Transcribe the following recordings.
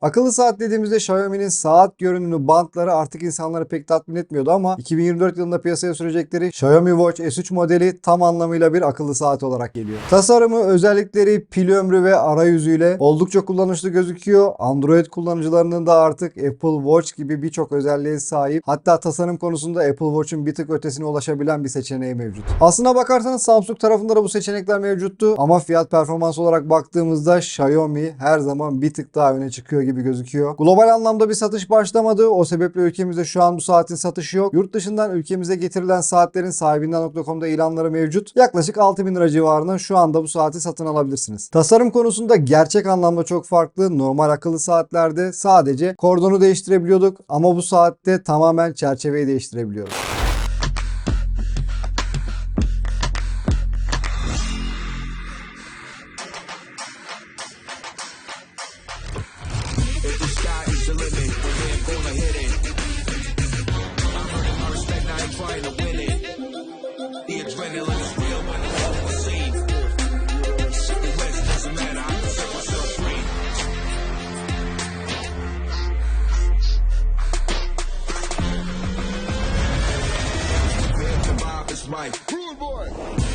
Akıllı saat dediğimizde Xiaomi'nin saat görünümlü bantları artık insanları pek tatmin etmiyordu ama 2024 yılında piyasaya sürecekleri Xiaomi Watch S3 modeli tam anlamıyla bir akıllı saat olarak geliyor. Tasarımı, özellikleri, pil ömrü ve arayüzüyle oldukça kullanışlı gözüküyor. Android kullanıcılarının da artık Apple Watch gibi birçok özelliğe sahip. Hatta tasarım konusunda Apple Watch'un bir tık ötesine ulaşabilen bir seçeneği mevcut. Aslına bakarsanız Samsung tarafında da bu seçenekler mevcuttu ama fiyat performans olarak baktığımızda Xiaomi her zaman bir tık daha öne çıkıyor gibi gözüküyor. Global anlamda bir satış başlamadı. O sebeple ülkemizde şu an bu saatin satışı yok. Yurt dışından ülkemize getirilen saatlerin sahibinden.com'da ilanları mevcut. Yaklaşık 6000 lira civarında şu anda bu saati satın alabilirsiniz. Tasarım konusunda gerçek anlamda çok farklı. Normal akıllı saatlerde sadece kordonu değiştirebiliyorduk ama bu saatte tamamen çerçeveyi değiştirebiliyoruz. Gonna hit it. I'm earning my respect, I ain't trying to win it. The adrenaline's real when it's on the scene. The rest doesn't matter, I can set myself free. If the vibe is right. Rude boy.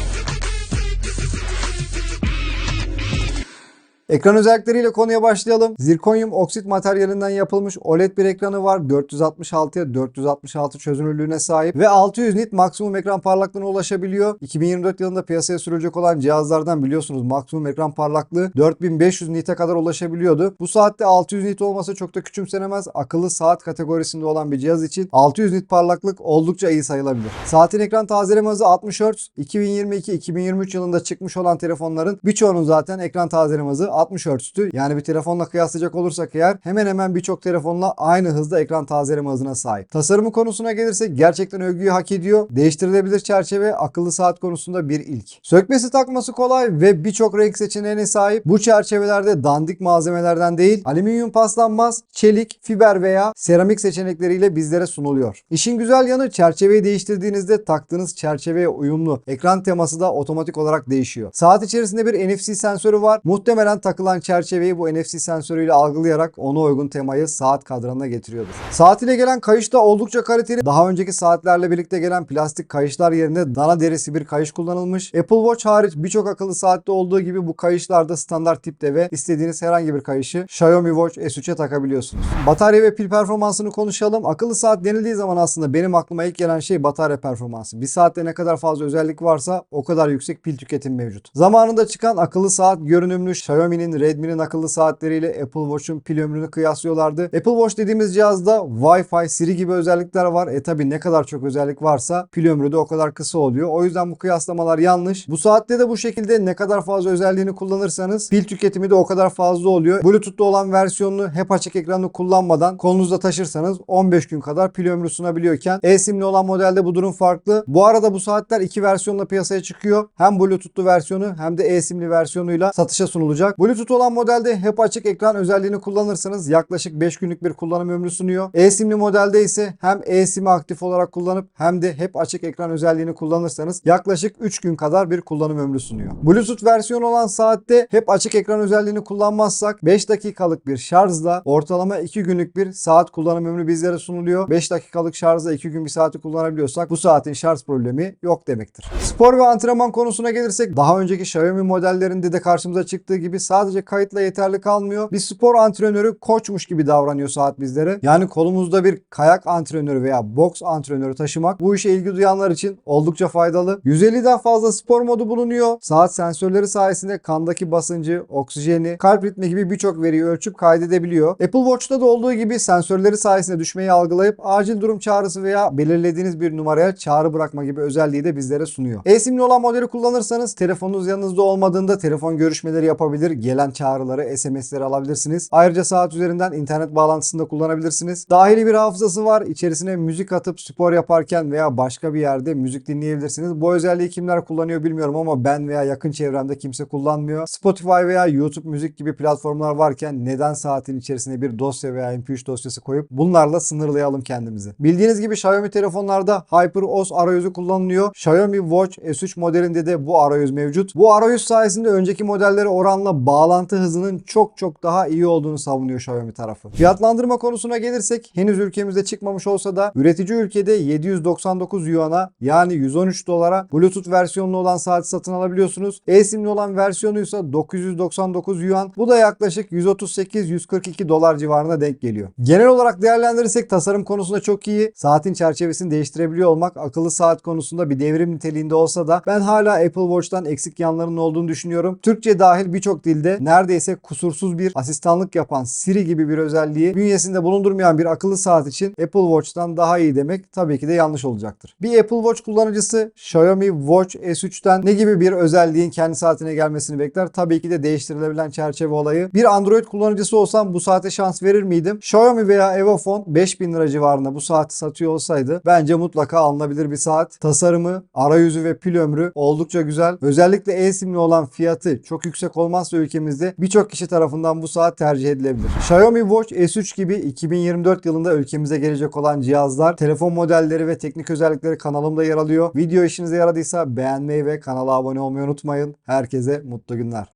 Ekran özellikleriyle konuya başlayalım. Zirkonyum oksit materyalinden yapılmış OLED bir ekranı var. 466'ya 466 çözünürlüğüne sahip ve 600 nit maksimum ekran parlaklığına ulaşabiliyor. 2024 yılında piyasaya sürülecek olan cihazlardan biliyorsunuz maksimum ekran parlaklığı 4500 nite kadar ulaşabiliyordu. Bu saatte 600 nit olması çok da küçümsenemez. Akıllı saat kategorisinde olan bir cihaz için 600 nit parlaklık oldukça iyi sayılabilir. Saatin ekran tazeleme hızı 60 Hz. 2022-2023 yılında çıkmış olan telefonların birçoğunun zaten ekran tazeleme hızı 60 Hz'tü. Yani bir telefonla kıyaslayacak olursak eğer hemen hemen birçok telefonla aynı hızda ekran tazeleme hızına sahip. Tasarımı konusuna gelirsek gerçekten övgüyü hak ediyor. Değiştirilebilir çerçeve akıllı saat konusunda bir ilk. Sökmesi takması kolay ve birçok renk seçeneğine sahip. Bu çerçevelerde dandik malzemelerden değil, alüminyum paslanmaz, çelik, fiber veya seramik seçenekleriyle bizlere sunuluyor. İşin güzel yanı çerçeveyi değiştirdiğinizde taktığınız çerçeveye uyumlu. Ekran teması da otomatik olarak değişiyor. Saat içerisinde bir NFC sensörü var. Muhtemelen takılan çerçeveyi bu NFC sensörüyle algılayarak ona uygun temayı saat kadranına getiriyordur. Saat ile gelen kayış da oldukça kaliteli. Daha önceki saatlerle birlikte gelen plastik kayışlar yerine dana derisi bir kayış kullanılmış. Apple Watch hariç birçok akıllı saatte olduğu gibi bu kayışlar da standart tipte ve istediğiniz herhangi bir kayışı Xiaomi Watch S3'e takabiliyorsunuz. Batarya ve pil performansını konuşalım. Akıllı saat denildiği zaman aslında benim aklıma ilk gelen şey batarya performansı. Bir saatte ne kadar fazla özellik varsa o kadar yüksek pil tüketim mevcut. Zamanında çıkan akıllı saat görünümlü Xiaomi'nin Redmi'nin akıllı saatleriyle Apple Watch'un pil ömrünü kıyaslıyorlardı. Apple Watch dediğimiz cihazda Wi-Fi, Siri gibi özellikler var. E tabi ne kadar çok özellik varsa pil ömrü de o kadar kısa oluyor. O yüzden bu kıyaslamalar yanlış. Bu saatte de bu şekilde ne kadar fazla özelliğini kullanırsanız pil tüketimi de o kadar fazla oluyor. Bluetooth'ta olan versiyonunu hep açık ekranı kullanmadan kolunuzda taşırsanız 15 gün kadar pil ömrü sunabiliyorken e-simli olan modelde bu durum farklı. Bu arada bu saatler iki versiyonla piyasaya çıkıyor. Hem Bluetooth'lu versiyonu hem de e-simli versiyonuyla satışa sunulacak. Bluetooth olan modelde hep açık ekran özelliğini kullanırsanız yaklaşık 5 günlük bir kullanım ömrü sunuyor. E-simli modelde ise hem e-sim'i aktif olarak kullanıp hem de hep açık ekran özelliğini kullanırsanız yaklaşık 3 gün kadar bir kullanım ömrü sunuyor. Bluetooth versiyonu olan saatte hep açık ekran özelliğini kullanmazsak 5 dakikalık bir şarjla ortalama 2 günlük bir saat kullanım ömrü bizlere sunuluyor. 5 dakikalık şarjla 2 gün bir saati kullanabiliyorsak bu saatin şarj problemi yok demektir. Spor ve antrenman konusuna gelirsek daha önceki Xiaomi modellerinde de karşımıza çıktığı gibi sadece kayıtla yeterli kalmıyor. Bir spor antrenörü koçmuş gibi davranıyor saat bizlere. Yani kolumuzda bir kayak antrenörü veya boks antrenörü taşımak bu işe ilgi duyanlar için oldukça faydalı. 150'den fazla spor modu bulunuyor. Saat sensörleri sayesinde kandaki basıncı, oksijeni, kalp ritmi gibi birçok veriyi ölçüp kaydedebiliyor. Apple Watch'ta da olduğu gibi sensörleri sayesinde düşmeyi algılayıp acil durum çağrısı veya belirlediğiniz bir numaraya çağrı bırakma gibi özelliği de bizlere sunuyor. E-simli olan modeli kullanırsanız telefonunuz yanınızda olmadığında telefon görüşmeleri yapabilir, gelen çağrıları, SMS'leri alabilirsiniz. Ayrıca saat üzerinden internet bağlantısında kullanabilirsiniz. Dahili bir hafızası var. İçerisine müzik atıp spor yaparken veya başka bir yerde müzik dinleyebilirsiniz. Bu özelliği kimler kullanıyor bilmiyorum ama ben veya yakın çevremde kimse kullanmıyor. Spotify veya YouTube müzik gibi platformlar varken neden saatin içerisine bir dosya veya MP3 dosyası koyup bunlarla sınırlayalım kendimizi. Bildiğiniz gibi Xiaomi telefonlarda HyperOS arayüzü kullanılıyor. Xiaomi Watch S3 modelinde de bu arayüz mevcut. Bu arayüz sayesinde önceki modellere oranla bağlantı hızının çok çok daha iyi olduğunu savunuyor Xiaomi tarafı. Fiyatlandırma konusuna gelirsek henüz ülkemizde çıkmamış olsa da üretici ülkede 799 yuana yani 113 dolara Bluetooth versiyonlu olan saati satın alabiliyorsunuz. eSIM'li olan versiyonu ise 999 yuan. Bu da yaklaşık 138-142 dolar civarına denk geliyor. Genel olarak değerlendirirsek tasarım konusunda çok iyi. Saatin çerçevesini değiştirebiliyor olmak akıllı saat konusunda bir devrim niteliğinde olsa da ben hala Apple Watch'tan eksik yanlarının olduğunu düşünüyorum. Türkçe dahil birçok dilde neredeyse kusursuz bir asistanlık yapan Siri gibi bir özelliği bünyesinde bulundurmayan bir akıllı saat için Apple Watch'tan daha iyi demek tabii ki de yanlış olacaktır. Bir Apple Watch kullanıcısı Xiaomi Watch S3'ten ne gibi bir özelliğin kendi saatine gelmesini bekler? Tabii ki de değiştirilebilen çerçeve olayı. Bir Android kullanıcısı olsam bu saate şans verir miydim? Xiaomi veya Evofon 5000 lira civarında bu saati satıyor olsaydı bence mutlaka alınabilir bir saat. Tasarımı, arayüzü ve pil ömrü oldukça güzel. Özellikle e-simli olan fiyatı çok yüksek olmazsa ülkemizde birçok kişi tarafından bu saat tercih edilebilir. Xiaomi Watch S3 gibi 2024 yılında ülkemize gelecek olan cihazlar, telefon modelleri ve teknik özellikleri kanalımda yer alıyor. Video işinize yaradıysa beğenmeyi ve kanala abone olmayı unutmayın. Herkese mutlu günler.